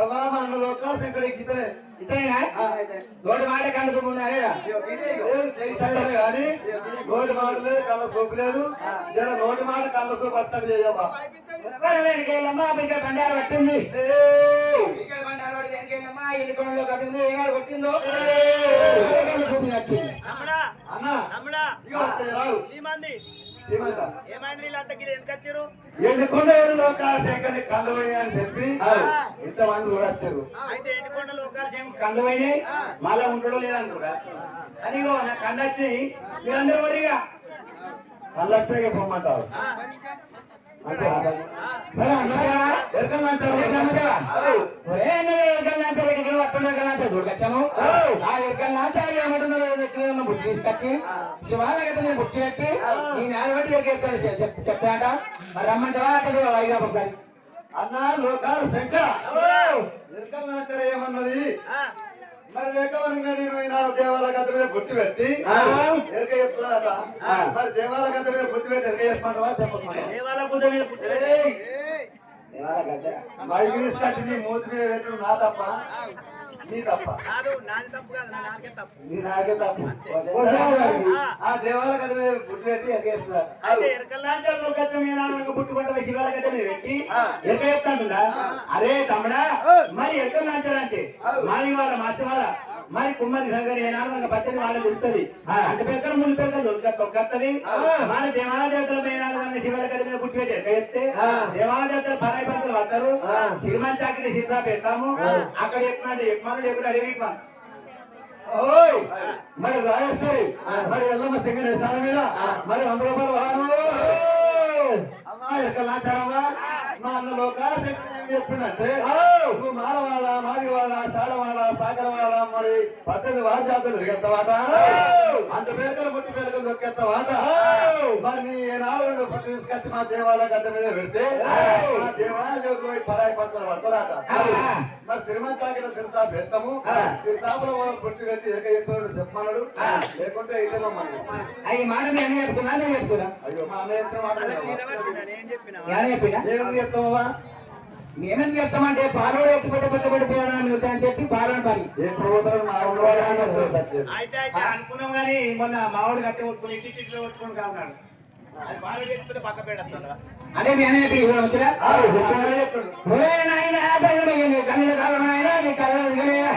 లోకాల శంకర ఎక్కితే ఇతనేనా నోటి మాట ముందా లేదా కానీ మాటలే కళ్ళ సోపు లేదు జర నోటి మాట కళ్ళ సోపు అత్తడి చేయమ్మా బిడ్డ బండారు పట్టింది ఇక్కడ బండారు పట్టి వెనకెళ్ళమ్మా ఇల్లు కొనలో కట్టింది ఏనాడు అన్న రావు శ్రీమంది ఏమంటా ఏమైంది వీళ్ళంతా గిరి ఎందుకు వచ్చారు? ఎండుకొండ ఏడు లోకాల శంకర్ని కళ్ళు అని చెప్పి ఇంతమంది కూడా వచ్చారు. అయితే ఎండుకొండ లోకాల శంకర్ పోయినాయి మళ్ళా ఉంటాడో లేదంటారా. అదిగో నా వచ్చినాయి మీరందరూ వరిగా కళ్ళట్టే పొమ్మంటారు. అంతే సరే అన్న ఎక్కడ అంటారు శివాలయ బుట్టి పెట్టి ఈ నాలుగు చెప్తాడ మరి రమ్మంటావా అక్కడ ఐదు ఒకసారి అన్న లోకాల శంకర ఎరకల్నాచర ఏమన్నది మరి లేకవనంగా నేను ఈనాడు దేవాలయ గత మీద పుట్టి పెట్టి ఎరక చెప్తున్నాడట మరి దేవాలయ గత మీద పుట్టి పెట్టి ఎరక చెప్పమంటావా? చెప్పమంటావా దేవాల పూజ మీద మైకి తీసుకొచ్చి నీ మూతి మీద పెట్టు నా తప్ప నీ తప్ప కాదు నాది తప్పు కాదు నా నాకే తప్పు. నీ నాకే తప్పు. ఆ. దేవాలయ గత మీద పుట్టి పెట్టి ఎరక చెప్తున్నాడు అయితే ఎరకల్లాంచారు లోకత్వం మీ నాన్న పుట్టుకుంటే శివాల గడ్డ మీద పెట్టి ఎరక చెప్తానుందా అరే తమ్ముడా మరి ఎరకల్లాంచారంటే మాది వాళ్ళ మత్స్య వాళ్ళ మరి కుమ్మరి సంగరి ఏనాడు పచ్చని వాళ్ళ దొరుకుతుంది అంటే పెద్దలు ముందు పెద్దలు దొరుకుతుంది మన దేవాల దేవతల మీద శివాల గడ్డ మీద పుట్టి పెట్టి ఎరక చెప్తే దేవాల దేవతలు పరాయి పద్ధతులు పడతారు. సిరిమన్ చాకరి సీసా పెడతాము. అక్కడ చెప్పినట్టు చెప్పమని లేకుంటే అడిగి ఓయ్! మరి రాజేశ్వరి మరి ఎల్లమ్మ సింగర్ సాల మీద మరి వంద రూపాయలు వాహనంలో అమ్మా ఎక్కడ నాచారమ్మా మా అన్న లోకాల శంకర్ ఏం చెప్పిందంటే నువ్వు మారవాడ మారివాడ సారవాడ సాగరవాడ మరి పద్దెనిమిది వాడ జాతలు తిరిగెత్తవాట అంత పేరుకలు పుట్టి పేరుకలు దొక్కెత్తవాట మరి నీ నాలుగు పుట్టి తీసుకొచ్చి మా దేవాలయ గడ్డ మీద పెడితే మా దేవాలయ జ్యోతి పోయి పరాయి పంచలు పడతారట. మరి శ్రీమంతాకిన సిరిసా పెడతాము. సిరిసాపులో మనం పుట్టి పెట్టి ఎక్క చెప్పాడు చెప్పమన్నాడు లేకుంటే మరి అవి మాట మీ అన్న చెప్తున్నా నేను చెప్తున్నా. అయ్యో మా అన్నయ్య ఎత్తున మాట్లాడాడు. నేను చెప్పినా. ఏమని చెప్తావా మేమేం చెప్తామంటే పాలోడు ఎత్తి పెట్టి పెట్టి పెట్టిపోయాను అని చెప్పి పాలను పని. అయితే అయితే అనుకున్నాం కానీ మొన్న మామిడి కట్టి కొట్టుకుని ఇంటి చిట్లో కొట్టుకుని కాఉన్నాడు అది ఇక్కడ వచ్చినా నీ నీ.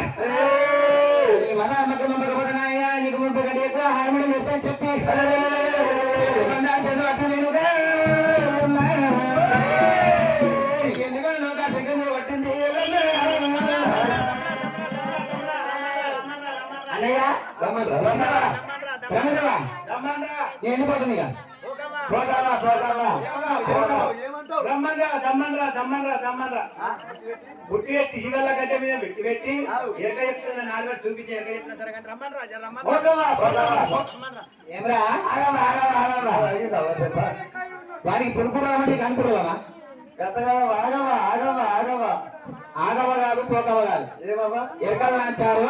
నీ మత నమ్మకం నమ్మకపోతే నాయనా, నీకు కంటే ఎక్కువ హార్మోని చెప్తాను చెప్పి. ఇక. ఓకమ్మా పోతావా, పోతావా. దమ్మన్రా దమ్మన్రా దమ్మన్రా బుట్టి పెట్టి శివల్ల గడ్డ మీద పెట్టి పెట్టి ఎరక చెప్తున్నా నాలుగు చూపించి ఎరక చెప్తున్నా సరే కానీ రమ్మన్రా రమ్మన్రా. రమ్మన్రా ఏమ్రా? ఆగవా ఆగవా ఆగవా అడిగిందావా చెప్పా? వారికి పురుకురామంటే కనుకురావా గతగా ఆగవా ఆగవా ఆగవా ఆగవ కాదు పోకవ కాదు. ఏమవ్వా? ఎరకలు నాచారు?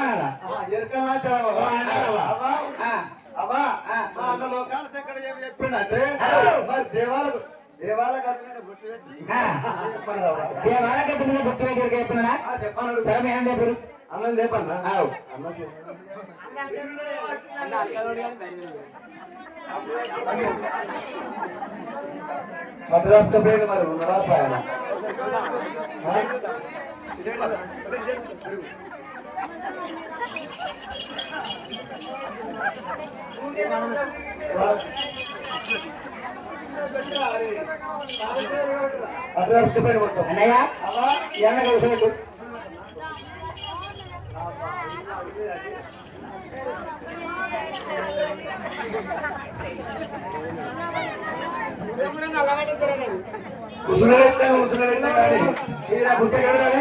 అవ్వా ఆ, అవ్వా ఆ. మా అన్న లోకాల శంకర ఏమి చెప్పిండంటే మరి దేవాలకు దేవాల గత మీద గుర్తు పెట్టి ఆ. చెప్పన్నారవ్వా. ఏ వాళ్ళకైతే మీద బుట్టి పెట్టి ఎరక చెప్తున్నా ఆ, చెప్పన్నాడు సరే ఏం చెప్పారు అన్నం లేపన్నా ఆవు. అన్నం చెప్పు. మద్రాసు పేరు మరి ఉన్నదా అన్నయ్య ఎన్న కలిసి ముసలి ముసలి కానీ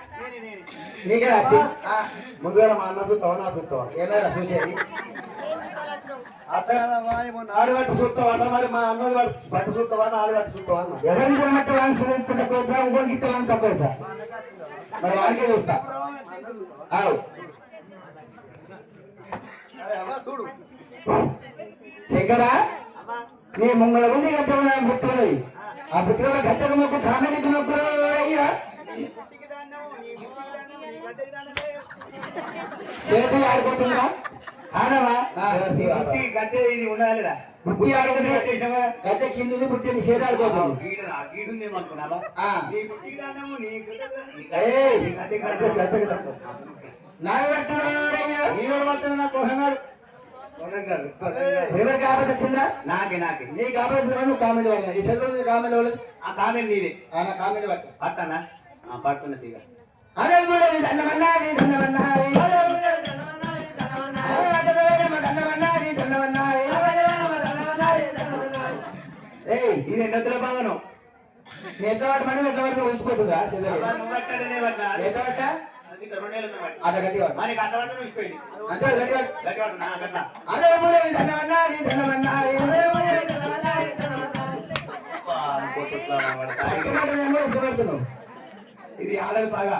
నీకే వచ్చి ముందుగా మా అన్న చూస్తావా నా చూస్తావా? ఏదైనా చూసేది. ఆడి పట్టు చూస్తావా మరి మా అన్నది పట్టు చూస్తావా ఆడి పట్టు చూస్తావా అన్న? ఎవరిని తినమట్టి వాళ్ళని సురేష్ తక్కువ అవుతా మరి వాడికే చూస్తా. అవు చూడు శంకరా నీ ముంగళ ఉంది గట్టె పుట్టుకున్నది ఆ పుట్టుకల గట్టెకు మొక్కు కామెడీకి మొక్కు అయ్యా. చేతి ఆడిపోతుందా ఆడవా? గద్దె ఇది ఉండాలిరా. ఆడకపోతే కట్టేసావా? గట్టె కింది పుట్టి చేతి ఆడిపోతుంది గద్దె- గద్దె గద్దె, గద్దె. గద్దె, గద్దె. ఎవరు కాకపోతే వచ్చిందా నాకే నాకే. నీ కాకపోతే నువ్వు కామెడీ ఈ చదువు ఆ నీదే. పట్టనా? ఇది ఎన్నొద్దుల భావనం వాటి మనం వాటి ఉంచిపోతుందా నువ్వు పట్టాడనే పట్ల? ఎట్లా వాట అది ఇక్కడ రెండేళ్ళు ఉన్నాయి పట్టు. అట్లా గట్టి వాడు. మరి అంత పట్టు చూసిపోయింది అంటే గట్టి వాడు? గట్టి పట్టు, నా గట్ల. అదే మూడు దండమన్నాది దండమన్నాది ఇది ఆడది బాగా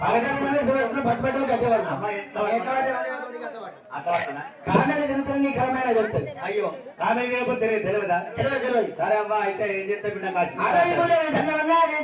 పగటం ఇష్టపడుతున్నావు పట్టు పట్టు కట్టేవాడు అమ్మ ఎంత పట్టు? అంత పట్టనా కామెడీ జరుగుతుంది నీ కరమైన చెప్తుంది అయ్యో కామెంట్ చేయకపోతే తెలియదు తెలియదా తెలియదు తెలియదు సరే అమ్మా అయితే ఏం చేస్తా బిడ్డ కాచి అదే మూడు దండమన్నాది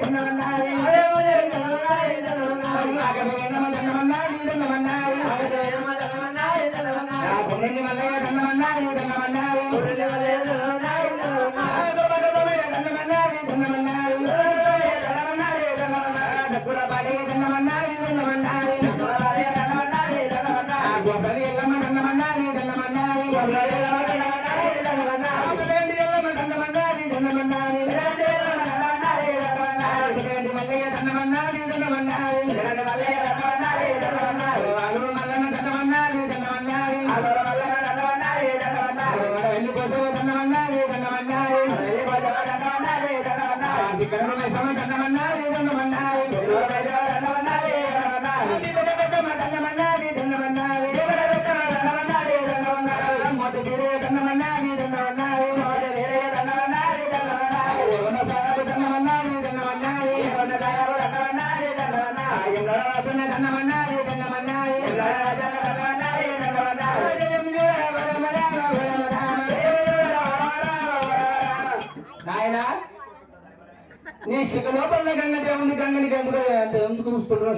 గంగనికి ఎందుకు అంత ఎందుకు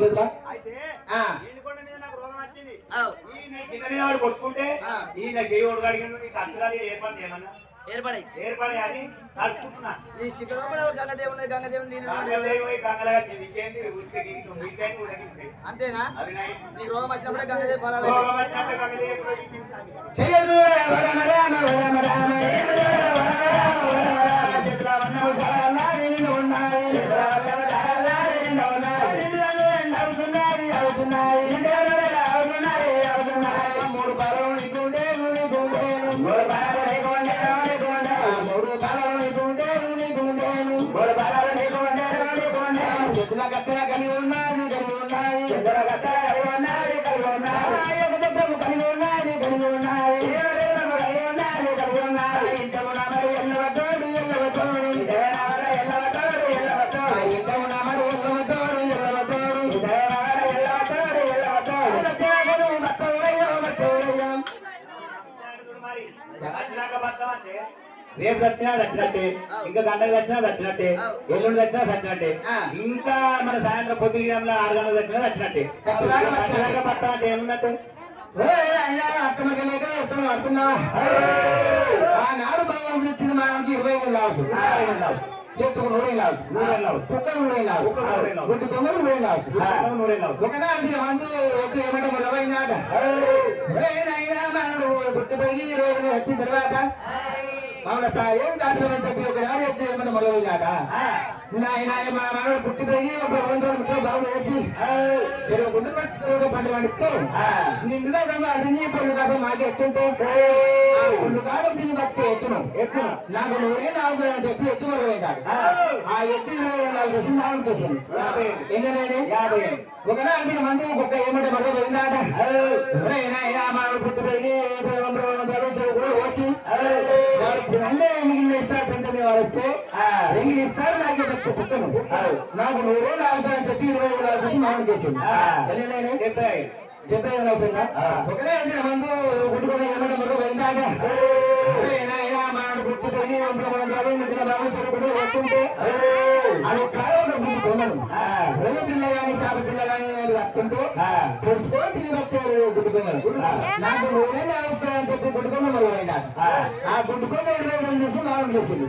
చేతుల అయితే రోగం కొట్టుకుంటే ఈయన చేయోడు ఏర్పాటు చేయమన్నా ఏర్పడాయి అని కలుపుకుంటున్నా నీ శిఖరంలో గంగదేవుని గంగదేవుని ఉసికి కత్తెర కలిగి ఉన్నది కలిగి ఉన్నది చేతుల కత్తెర కలిగి ఉన్నది కలిగి ఉన్నది యొక్క దగ్గర కలిగి ఉన్నది కలిగి ఉన్నది కలిగి ఉన్నది కలిగి ఉన్నది రేపు దక్షిణ దక్షిణ ఇంకా గంటకు వచ్చినా వచ్చినట్టే ఎల్లుండి వచ్చినా వచ్చినట్టే. ఇంకా మన సాయంత్రం పొద్దుగంలో ఆరు గంటలకు వచ్చినా వచ్చినట్టే బతాం అంటే ఏమున్నట్టు? అర్థమలేక అర్థం అర్థమా ఆనాడు మనకి ఇరవై ఏళ్ళు లావు ఎత్తుకు. కుక్క. గుడ్డు దొంగ మందు ఏమంటే మనడు వచ్చిన తర్వాత మన ఏం దాంట్లో చెప్పి ఒకనాడు ఎత్తు ఏమంటే మొదలైందాట నాయన మా మనడు పుట్టి పోయి ఒక రెండు రోజులు ముక్కలు బాబు వేసి చెరువు గుండు పట్టి చెరువు పంట పండిస్తూ నిండుగా సంపాదించి పళ్ళు కాక మాకు ఎత్తుంటే ఆ రెండు కాలం తిని బట్టి ఎత్తును ఎత్తును నాకు నూరే నాలుగు అని చెప్పి ఎత్తు మరవై కాదు ఆ ఎత్తు ఇరవై ఐదు నాలుగు చేసి నాలుగు చేసింది యాభై. ఏంటంటే యాభై. ఒకనాటి మంది ఒక్క ఏమంటే మరో పోయిందాట ఎవరైనా ఇలా మనడు పుట్టి పోయి చెరువు కూడా వచ్చి తినందే మిగిలిన ఇస్తారు పెంచే వాడు వస్తే ఎంగిలి ఇస్తారు నాకే వచ్చే పుట్టను నాకు నూరేళ్ళు అవుతాయని చెప్పి ఇరవై ఐదు వేల మామూలు చేసింది డెబ్బై ఐదు అవుతుందా ఒకటే మందు గుట్టుకొని ఏమంటే మరో పోయిందాక గుర్తు తొలి వస్తుంటే అది కాలంలో గుర్తు కొన్నాను రోజు పిల్ల కానీ పిల్ల కానీ వస్తుంటే తిరిగి వచ్చారు గుడ్డుకున్నారు నాకు చెప్పి ఆ గుడ్డుకున్న ఇరవై ఐదు తీసుకుని మామూలు చేసింది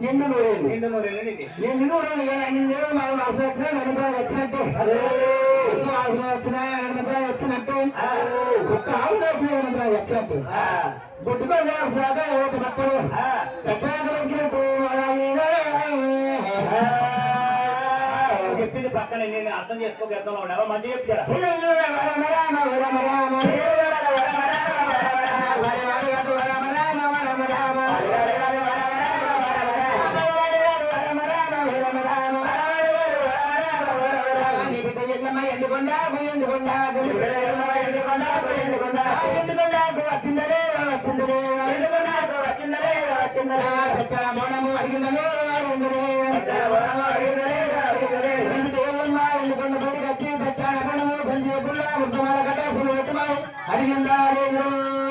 నిండు నూరేళ్ళు నిండు నూరేళ్ళు నిన్ను నేను మనం అవసరం వచ్చినా నన్ను వచ్చినట్టు అవసరం వచ్చినా నన్ను వచ్చినట్టు ఒక్క ఆవులు వచ్చిన నన్ను వచ్చినట్టు గుట్టుకో అవసరాక ఒకటి పక్కడు చెప్పింది పక్కన నేను అర్థం అర్థంలో ఉండవా మంది చెప్తారా ఎందుకుండా ఎందుకుండా ఎందుకుండా ఎందుకుండా వచ్చిందలే వచ్చిందలే వచ్చిందలే వచ్చిందలే సత్యాల మౌనము అడిగిందలే అడిగిందలే ఎందుకు ఏమన్నా ఎందుకుండా బయటకు వచ్చి సత్యాల మౌనము సంజయ్ పుల్ల ముద్దమాల కట్టాసులు పెట్టుమాయి అడిగిందా లేదు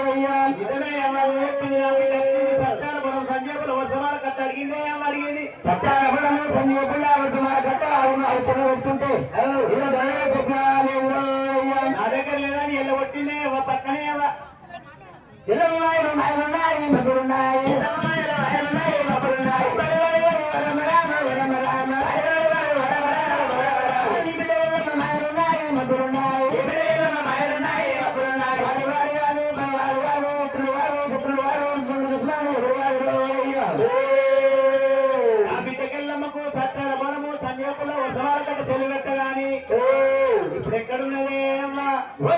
అయ్యా నిజమే అమ్మ నువ్వు చెప్పింది నాకు ఇది అడిగింది. కట్ట అడిగిందే సత్యాల మౌనము సంజయ్ పుల్ల ముద్దమాల కట్ట అవును అవసరం పెట్టుకుంటే కట్ట చెలివెట్ట గాని ఇప్పుడు ఎక్కడున్నదే అమ్మ ఓ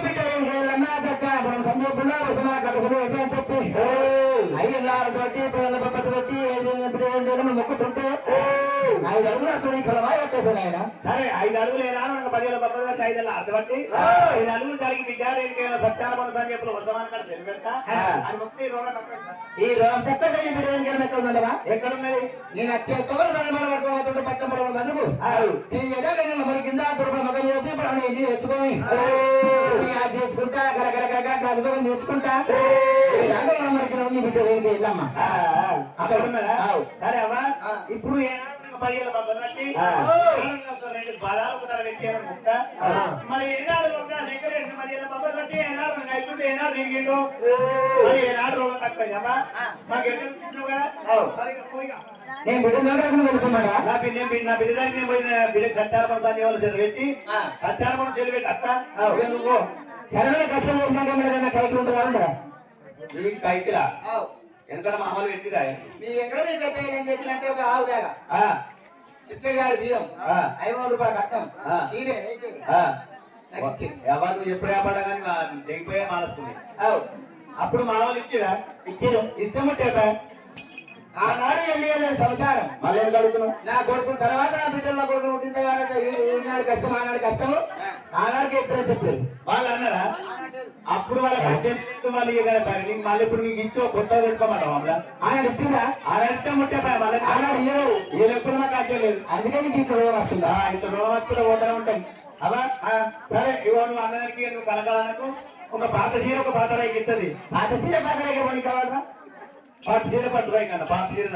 బిడ్డ వెంకయ్యలమ్మ చక్కాపురం సంజయ్ పుల్ల వసమా కడుగులు ఎట్లా చెప్పి ఐదున్నర తోటి పిల్లల పక్కన వచ్చి ఏడు మొక్కుతుంటే ఐదు అడుగులు ఆయన. సరే ఐదు అడుగులేనా మనకు పదివేల పక్కన వచ్చి ఐదు అర్థబట్టి ఐదు అడుగులు జరిగి అది ముక్తి రోగం తక్కువ. ఈ నేను వచ్చే పట్టుకోవద్దు పట్టం పడవద్దు అందుకు. ఈ ఎదగల మరి కింద మగం చేసి ఇప్పుడు ఆయన ఇల్లు తెచ్చుకొని చేసుకుంటా బిడ్డ వెంకయ్య వెళ్ళమ్మా ఆ, ఆ, అక్కడ ఉన్నదా ఆవు. సరే అవ్వ ఇప్పుడు ఏనాడు పదివేల పక్కన వచ్చి రెండు పదాలు కూడా వ్యక్తి ముక్క మరి ఏనాడు ఒక దగ్గర రెండు పదివేల పక్కన వచ్చి ఏనాడు మనకు అవుతుంటే ఏనాడు తిరిగిండు మరి ఏనాడు రోగం తక్కువ అమ్మా మాకు ఎక్కడ ఇచ్చినావు కదా ఆవు. మరి ఇక పోయిగా. నేను బిడ్డ నగరం వెళ్తున్నాడా నా బిడ్డ నేను బిడ్డ- నా బిడ్డ దగ్గరికి నేను పోయిన బిడ్డ సత్యారపణ సంజీవాలు చెల్లి పెట్టి సత్యారపణ చెల్లి పెట్టి అత్త ఆవు. ఇక నువ్వు సరైన కష్టం చేసినాక మీరు కైకి ఉంటుందా ఉండరా నీకు కైకిరా వెనకాల మామూలు పెట్టిరా మీ ఎక్కడ మీ పెద్ద ఏం చేసినట్టే ఒక ఆవు ఆ, చిత్తయ్య గారి బియ్యం. ఆ, ఐదు వందల రూపాయలు కట్టం. సీరే అయితే. ఎవరు ఎప్పుడు ఏపడా కానీ దిగిపోయే మానేస్తుంది. అప్పుడు మామూలు ఇచ్చిరా? ఇచ్చిరు ఇస్తే ఆనాడు వెళ్ళలేదు సంసారం. మళ్ళీ నా కొడుకు తర్వాత నా బిడ్డల కొడుకు ఈనాడు కష్టం ఆనాడు కష్టము. ఆనాడికి ఎక్కడ చెప్పారు వాళ్ళు అన్నారా? అప్పుడు వాళ్ళకి అత్యంత మళ్ళీ ఇక మరి నీకు మళ్ళీ ఇప్పుడు నీకు ఇచ్చి కొత్త పెట్టుకోమంటావు మమ్మల్ని ఆనాడు ఇచ్చిందా అలా ఇస్తే ముట్టేపా మళ్ళీ ఆనాడు ఇయ్యరు వీళ్ళు ఎప్పుడు మాకు అచ్చలేదు అందుకే నీకు ఇక్కడ రోగం వస్తుందా? ఇంత రోజు పోతూనే ఉంటాయి అవా సరే ఇవాళ నువ్వు అన్నదానికి నువ్వు కలగాలకు ఒక పాత చీర ఒక పాత రైకి ఇస్తుంది పాత చీర పాత రేఖ పని పాత చీర పట్టు రైకి అన్న పాత చీర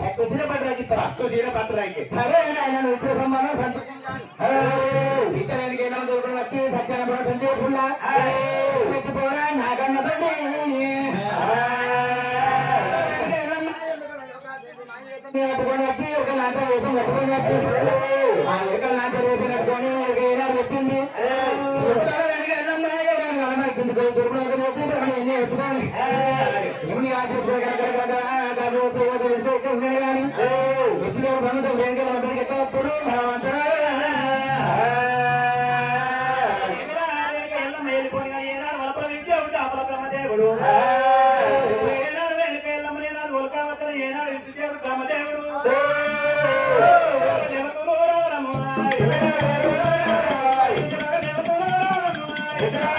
పట్టు చీర రేఖ ఇస్తావా పట్టు చీర పట్టు రైకి సరే ఆయన ఇచ్చిన సమ్మానం సంతోషంగా ఇతరానికి ఏమో దొరకడం వచ్చి సత్యాన సంజయ్ పుల్ల పెట్టిపోరా నాకన్న బండి Yeah.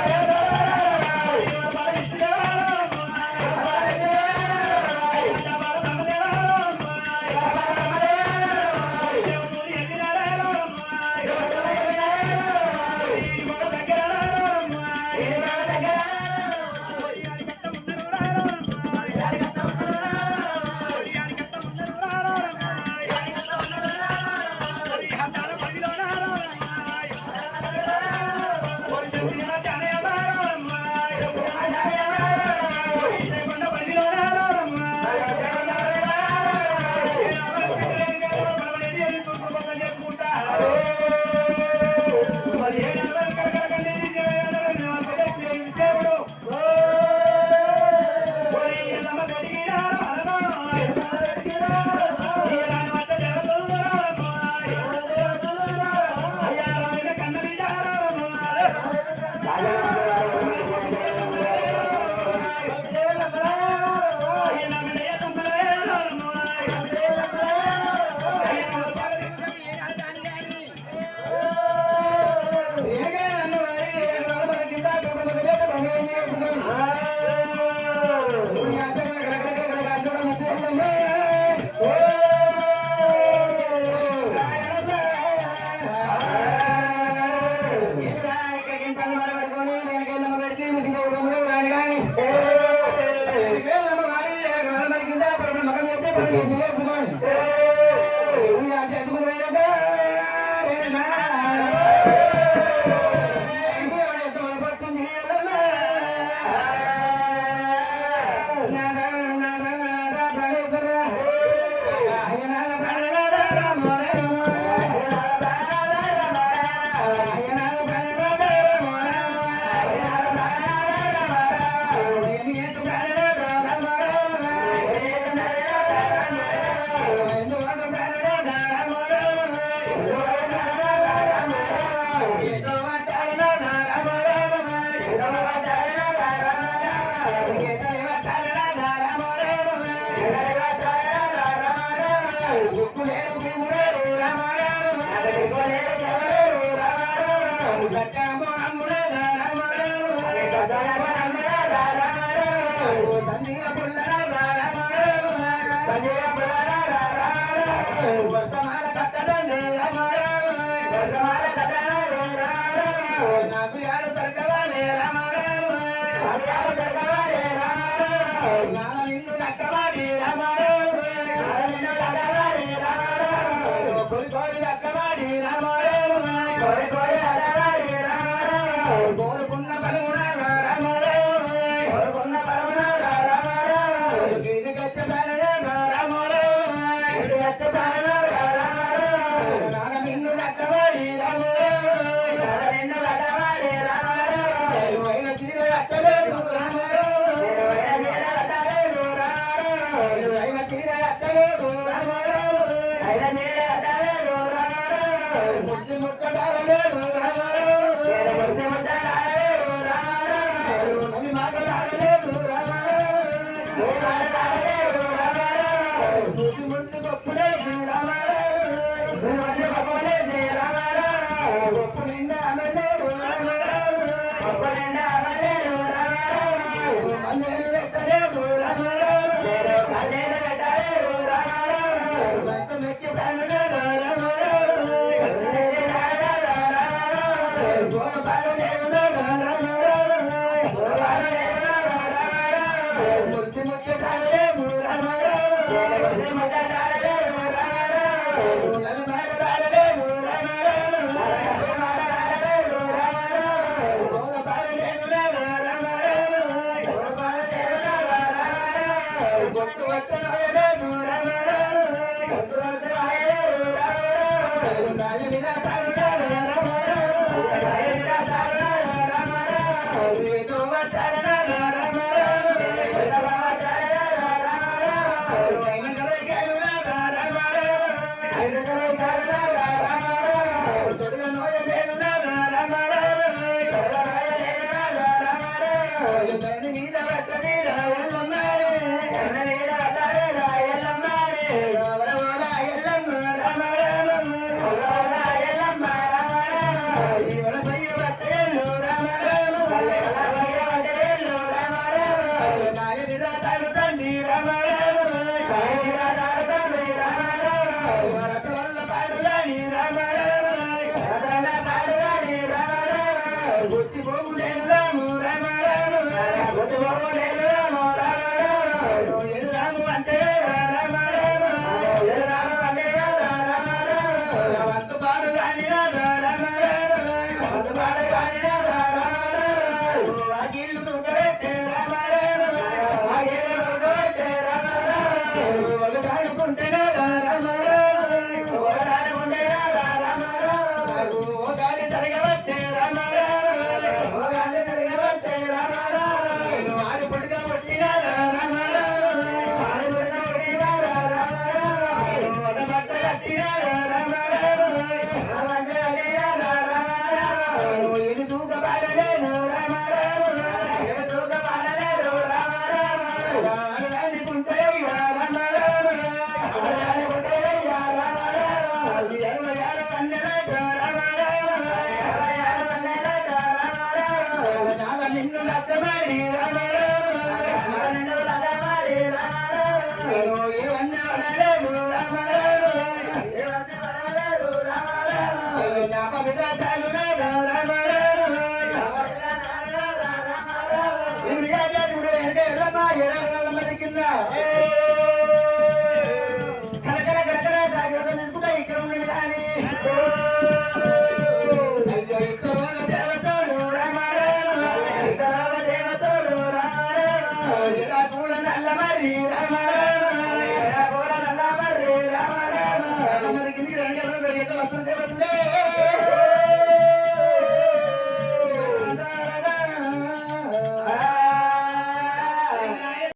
Yeah. రామారావు